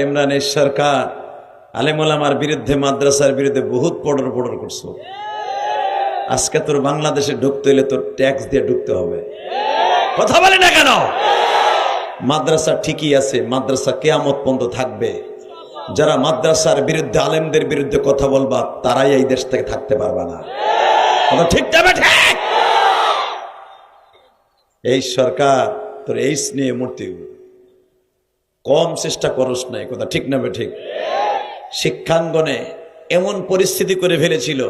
ইমরানের সরকার আলেমুলামার বিরুদ্ধে, মাদ্রাসার বিরুদ্ধে বহুত পডর পডর করছ। আজকে তোর বাংলাদেশে ঢুকতে হলে তোর ট্যাক্স দিয়ে ঢুকতে হবে। কথা বলে না কেন? মাদ্রাসা ঠিকই আছে, মাদ্রাসা কেয়ামত পর্যন্ত থাকবে। যারা মাদ্রাসার বিরুদ্ধে, আলেমদের বিরুদ্ধে কথা বলবা, তারাই এই দেশ থেকে থাকতে পারবে না। কথা ঠিক এই সরকার তোর এইস নিয়ে মূর্তি। কম চেষ্টা করস নাই, কথা ঠিক না ঠিক শিক্ষাঙ্গনে এমন পরিস্থিতি করে ফেলেছিল,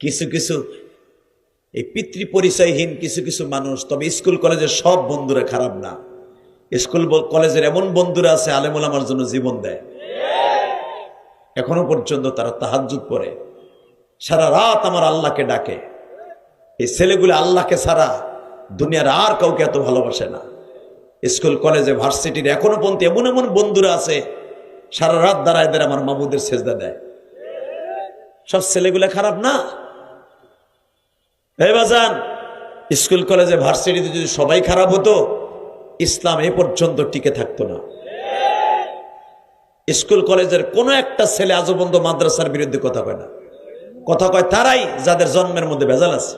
কিছু কিছু এই পিতৃ পরিচয়হীন কিছু কিছু মানুষ, তবে স্কুল, কলেজের সব বন্ধুরা খারাপ না। স্কুল, কলেজের এমন বন্ধুরা আছে, আলেমুল আমার জন্য জীবন দেয়। এখনও পর্যন্ত তারা তাহাজ্জুদ পড়ে। সারা রাত আমার আল্লাহকে ডাকে। এই ছেলেগুলো আল্লাহকে ছাড়া দুনিয়ার আর কাউকে এত ভালোবাসে না। স্কুল, কলেজে, ভার্সিটির এখনও পর্যন্ত এমন এমন বন্ধুরা আছে, সারা রাত দাঁড়ায় দাঁড়ায় আমার মামুদের সেজদা দেয়। সব ছেলেগুলো খারাপ না? এই বাজান, স্কুল, কলেজে, ভার্সিটিতে যদি সবাই খারাপ হতো, ইসলাম এ পর্যন্ত টিকে থাকতো না। স্কুল, কলেজের কোনো একটা ছেলে পর্যন্ত মাদ্রাসার বিরুদ্ধে কথা কয় না। কথা কয় তারাই, যাদের জন্মের মধ্যে ভেজাল আছে।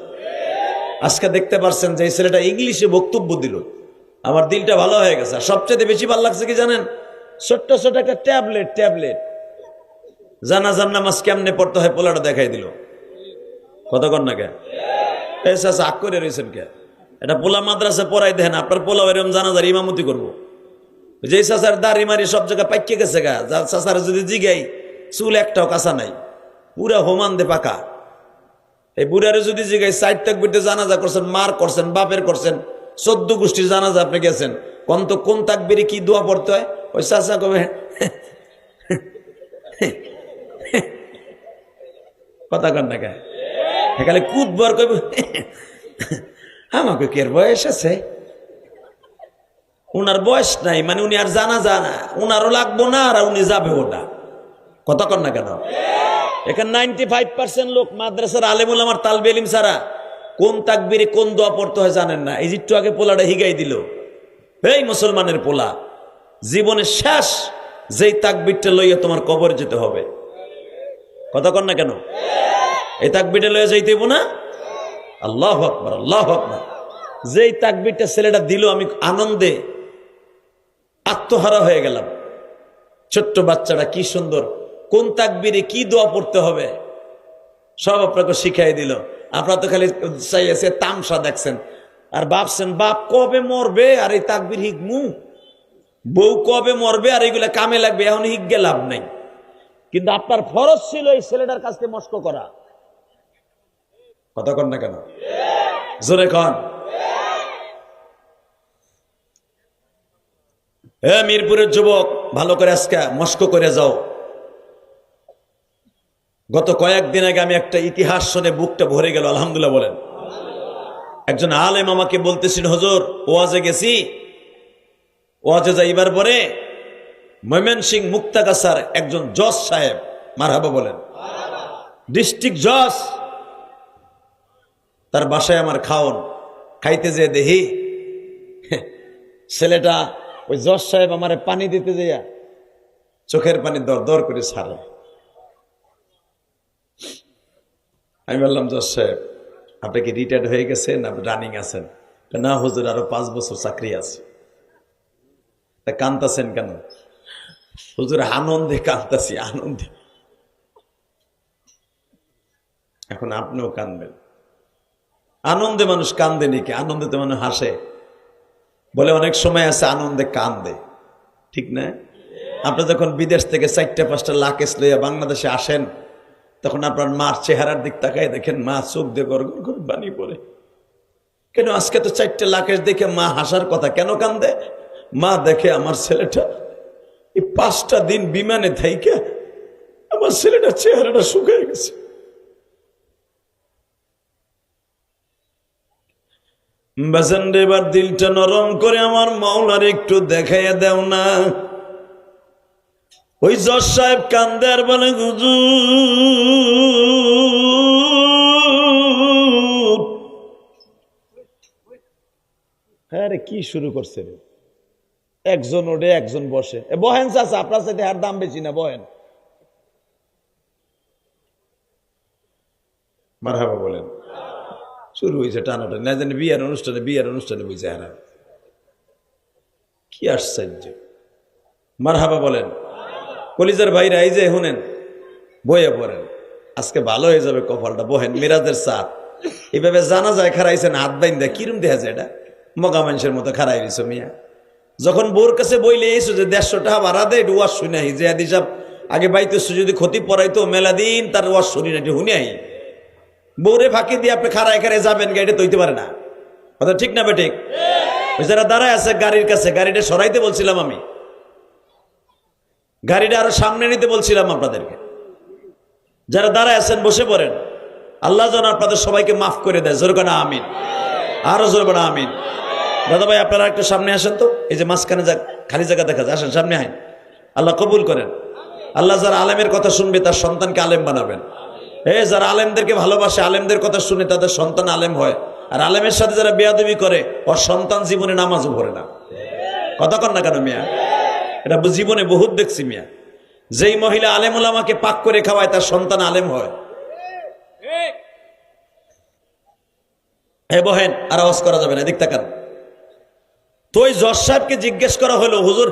আজকে দেখতে পারছেন যে এই ছেলেটা ইংলিশে বক্তব্য দিল। আমার দিলটা ভালো হয়ে গেছে। আর সবচেয়ে বেশি ভালো লাগছে কি জানেন? ছোট্ট ছোট একটা ট্যাবলেট ট্যাবলেট। জানাজার নামাজ কেমনে পড়তে হয় পোলাটা দেখাই দিল। কতক্ষণ না কে? এই চাষা আগ করে রয়েছেন কে? এটা পোলা মাদ্রাসা পড়াই দেন, আপনার পোলা এরকম জানাজার ইমামতি করব। যে চাষার দাড়ি মারি সব জায়গায় পাইকে গেছে গা, যার চাষার যদি জিগাই, চুল একটাও কাঁচা নাই। পুরা হোমান দে পাকা। এই বুড়ারে যদি জিগাই, সাইড তাক বিটে জানাজা করছেন, মার করছেন, বাপের করছেন চোদ্দ গোষ্ঠীর জানাজা আপনি গেছেন। কোন তো কোন তাকবিরে কি দোয়া পড়তে হয়? ওই চাষা কবে? কথা কন না কে খালি কুদবার কইব। আমাকে কের বয়স আছে? উনার বয়স নাই মানে উনি আর জানা জানা উনারও লাগবো না আর উনি যাবে ওটা। কথা কন না কেন? এখানে নাইনটি ফাইভ পার্সেন্ট লোক মাদ্রাসার আলেমুল আমার তালবে এলিম ছাড়া কোন তাকবিরে কোন দোয়া পড়তে হয় জানেন না? এই যে আগে পোলাটা হিগাই দিল। এই মুসলমানের পোলা, জীবনের শেষ যেই তাকবিরটা লইয়া তোমার কবর যেতে হবে। কথা কর না কেন? এই তাকবিরটা লইয়া যাইতে না? আল্লাহ আকবর আল্লাহ আকবর। যেই তাকবিরটা ছেলেটা দিল, আমি আনন্দে আত্মহারা হয়ে গেলাম। ছোট্ট বাচ্চাটা কি সুন্দর। কোন তাকবিরে কি দোয়া পড়তে হবে? সব আপনাকে শিখাই দিল। আপনারা তো খালি চাইছে তামসা দেখছেন। আর ভাবছেন, বাপ কবে মরবে? আর এই তাকবির হিকমু? বউ কবে মরবে? আর এইগুলা কামে লাগবে, এখন হিগগে লাভ নাই। কিন্তু আপনার ফরজ ছিল এই ছেলেটার কাছ থেকে মস্ক করা। কথা কন না কেন? জোরে কন। হ্যাঁ মিরপুরের যুবক, ভালো করে আজকে মস্ক করে যাও। গত কয়েকদিন আগে আমি একটা ইতিহাস শুনে বুকটা ভরে গেল, আলহামদুলিল্লাহ বলেন। একজন আলেম আমাকে বলতেছিল, হজুর, ওয়াজে গেছি। ওয়াজে যাইবার পরে ময়মন সিং মুক্তাগাছার একজন জজ সাহেব, মারহাবা বলেন, ডিস্ট্রিক্ট জজ, তার বাসায় আমার খাওন, খাইতে যে দেহি ছেলেটা ওই জজ সাহেব আমার পানি দিতে যাইয়া চোখের পানি দর দর করে ছাড়ে। আমি বললাম, জজ সাহেব, আপনি কি রিটায়ার্ড হয়ে গেছেন আপনি রানিং আছেন? না, হুজুর, আরও পাঁচ বছর চাকরি আছে। তা, কান্তাছেন কেন? হুজুর, আনন্দে কান্তাছি, আনন্দে। এখন আপনিও কানবেন। আনন্দে মানুষ কান্দে নাকি? আনন্দে তো মানুষ হাসে। বলে, অনেক সময় আছে আনন্দে কান্দে। ঠিক না? আপনি যখন বিদেশ থেকে চারটা, পাঁচটা লাকেশ লইয়া বাংলাদেশে আসেন তখন আপনার মার চেহারার দিক তাকায় দেখেন, মা চোখ দিয়ে গড় গড় করে বানি পড়ে। কেন আজকে তো চারটে লাকেশ দেখে মা হাসার কথা কেন কান্দে? মা দেখে আমার ছেলেটা এই পাঁচটা দিন বিমানে থাইকে আমার ছেলেটা চেহারাটা শুকিয়ে গেছে। বাজান এবার দিলটা নরম করে আমার মাওলার একটু দেখাইয়া দেও না। ওই জজ সাহেব কান্দে আর বলে গুজু হ্যাঁ রে, কি শুরু করছে রে? একজন ওডে একজন বসে। বহেন চাচা, আপনার সাথে আর দাম বেশি না, বহেন। মারহাবা বলেন। শুরু হয়েছে টানাটানি। না জানি বিয়ের অনুষ্ঠানে বিয়ের অনুষ্ঠানে বুঝছে হারা কি আশ্চর্য। মারহাবা বলেন কলিজার ভাইরা এই যে শুনেন, বইয়ে পড়েন। আজকে ভালো হয়ে যাবে কপালটা, বহেন, মিরাজের সাথ। এইভাবে জানা যায় খারাইছেন, হাত বাইন দেয় কিরম দেখা যায় এটা? মগা মানুষের মতো খারাই দিছ মিয়া। যখন বোর কাছে বইলে এসো যে দেড়শো টাকা ভাড়া দেয় ওয়াশ শুনে আহি যে আদি সাহেব আগে বাইতে যদি ক্ষতি পড়াইতো মেলা দিন তার ওয়াশ শুনি না শুনে আহি বউরে ফাঁকি দিয়ে আপনি খারায় খারায় যাবেন, গাড়িটা তৈতে পারে না। কথা ঠিক না বেঠিক ওই যারা দাঁড়ায় আছে গাড়ির কাছে, গাড়িটা সরাইতে বলছিলাম আমি। গাড়িটা আরও সামনে নিতে বলছিলাম আপনাদেরকে। যারা দাঁড়ায় আছেন, বসে পড়েন। আল্লাহ যেন আপনাদের সবাইকে মাফ করে দেয়। জোর না আমিন। আরও জোর না আমিন। দাদা ভাই, আপনারা একটু সামনে আসেন তো। এই যে মাঝখানে যা খালি জায়গা দেখা যায়। আসেন, সামনে আইন আল্লাহ কবুল করেন। আল্লাহ যারা আলেমের কথা শুনবে, তার সন্তানকে আলেম বানাবেন। এ, যারা আলেমদেরকে ভালোবাসে, আলেমদের কথা শুনে তাদের সন্তান আলেম হয়। আর আলেমের সাথে যারা বেয়াদবি করে, ওর সন্তান জীবনে নামাজও ভরে না। কথা কর না কেন মিয়া? এটা জীবনে বহুত দেখছি মিয়া। যেই মহিলা আলেমুল আমাকে পাক করে খাওয়ায়, তার সন্তান আলেম হয়। এ বহেন, আর আওয়াজ করা যাবে না, এদিক তাকান। তো ওই জজ সাহেবকে জিজ্ঞেস করা হলো, হুজুর,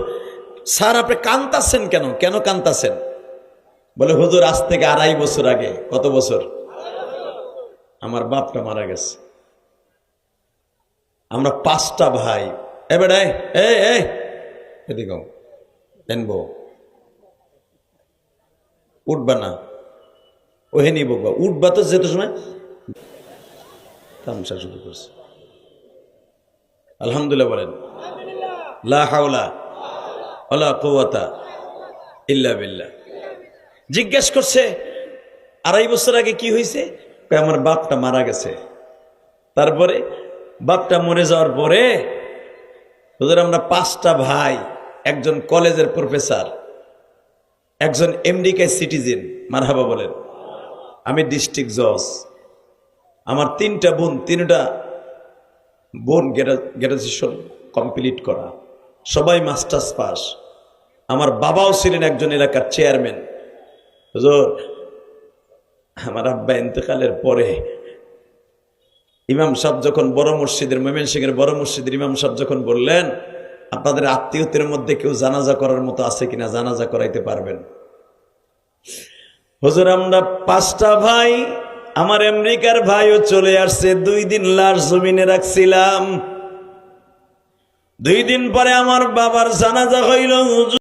স্যার, আপনি কান্তাছেন কেন? কেন কান্তাছেন? বলে, হুজুর, আজ থেকে আড়াই বছর আগে, কত বছর? আমার বাপটা মারা গেছে। আমরা পাঁচটা ভাই। এবার এই এই এদিকে এনবো উঠবা না। ওহে নিব উঠবা তো যেতে সময়। তামসা শুরু করছে। আলহামদুলিল্লাহ বলেন। লা হাওলা ওয়ালা কুওয়াতা ইল্লা বিল্লাহ। জিজ্ঞেস করছে, আড়াই বছর আগে কি হয়েছে আমার বাপটা মারা গেছে। তারপরে বাপটা মরে যাওয়ার পরে ওদের আমরা পাঁচটা ভাই একজন কলেজের প্রফেসর, একজন আমেরিকায় সিটিজেন মারহাবা বলেন। আমি ডিস্ট্রিক্ট জজ আমার তিনটা বোন তিনটা বোন গ্রাজুয়েশন কমপ্লিট করা। সবাই মাস্টার্স পাস আমার বাবাও ছিলেন একজন এলাকার চেয়ারম্যান হুজুর, আমার আব্বা ইন্তেকালের পরে ইমাম সাহেব যখন বড় মসজিদের, মোমেন সিংয়ের বড় মসজিদের ইমাম সাহেব যখন বললেন আপনাদের আত্মীয়তের মধ্যে কেউ জানাজা করার মতো আছে কিনা জানাজা করাইতে পারবেন। হুজুর, আমরা পাঁচটা ভাই, আমার আমেরিকার ভাইও চলে আসছে, দুই দিন লাশ জমিনে রাখছিলাম। দুই দিন পরে আমার বাবার জানাজা হইল